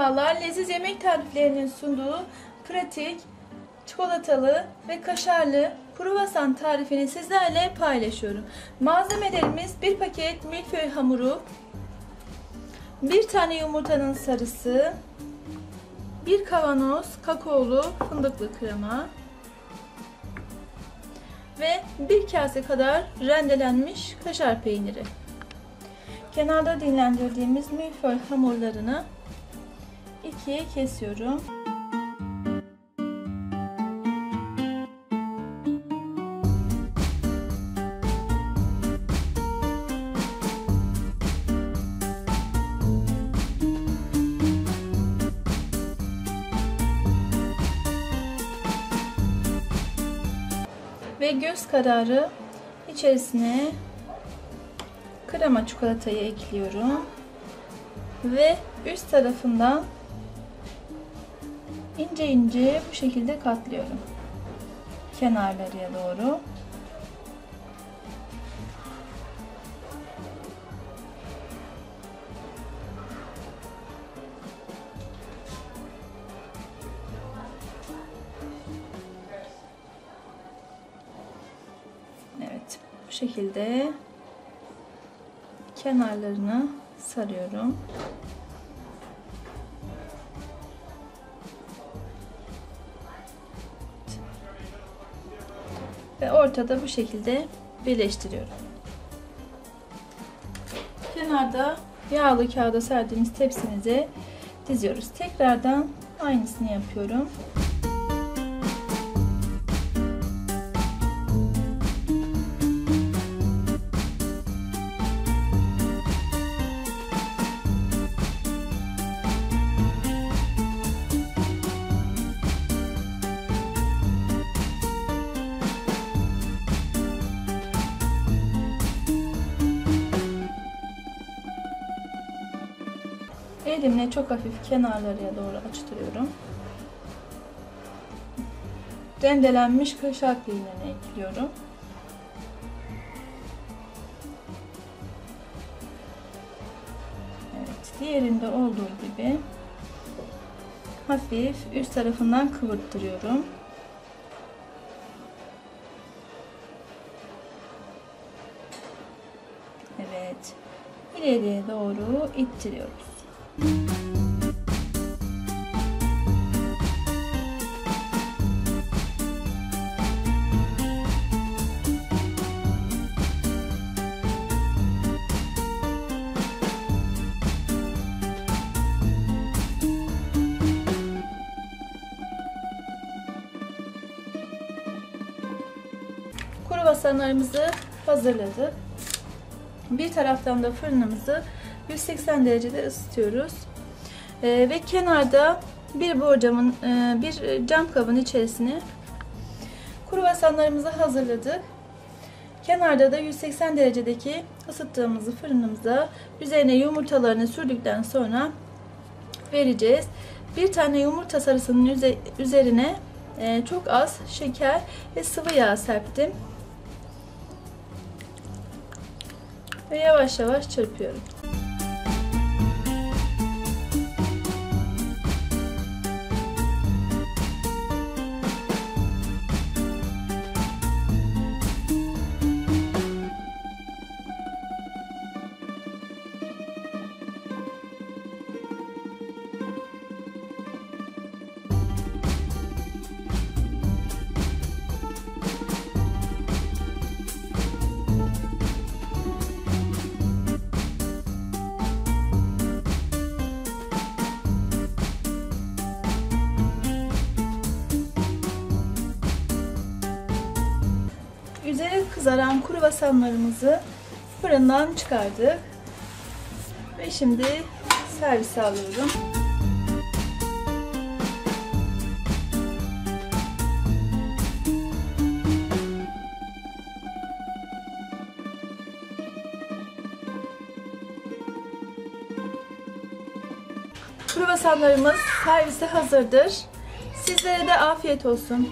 Merhabalar, leziz yemek tariflerinin sunduğu pratik, çikolatalı ve kaşarlı kruvasan tarifini sizlerle paylaşıyorum. Malzemelerimiz bir paket milföy hamuru, bir tane yumurtanın sarısı, bir kavanoz kakaolu fındıklı krema ve bir kase kadar rendelenmiş kaşar peyniri. Kenarda dinlendirdiğimiz milföy hamurlarını ikiye kesiyorum. Ve göz kararı içerisine krema çikolatayı ekliyorum. Ve üst tarafından ince ince bu şekilde katlıyorum. Kenarlarıya doğru. Evet, bu şekilde kenarlarını sarıyorum. Ve ortada bu şekilde birleştiriyorum. Kenarda yağlı kağıda serdiğimiz tepsimize diziyoruz. Tekrardan aynısını yapıyorum. Elimle çok hafif kenarlarına doğru açtırıyorum. Rendelenmiş kaşar peynirini ekliyorum. Evet, diğerinde olduğu gibi hafif üst tarafından kıvırttırıyorum. Evet, ileriye doğru ittiriyoruz. Kruvasanlarımızı hazırladık. Bir taraftan da fırınımızı 180 derecede ısıtıyoruz. Ee, ve kenarda bir borcamın e, bir cam kabın içerisine kruvasanlarımızı hazırladık. Kenarda da 180 derecedeki ısıttığımızı fırınımıza üzerine yumurtalarını sürdükten sonra vereceğiz. Bir tane yumurta sarısının üzerine e, çok az şeker ve sıvı yağ serptim. Ve yavaş yavaş çırpıyorum. Üzeri kızaran kruvasanlarımızı fırından çıkardık. Ve şimdi servise alıyorum. Kruvasanlarımız servise hazırdır. Sizlere de afiyet olsun.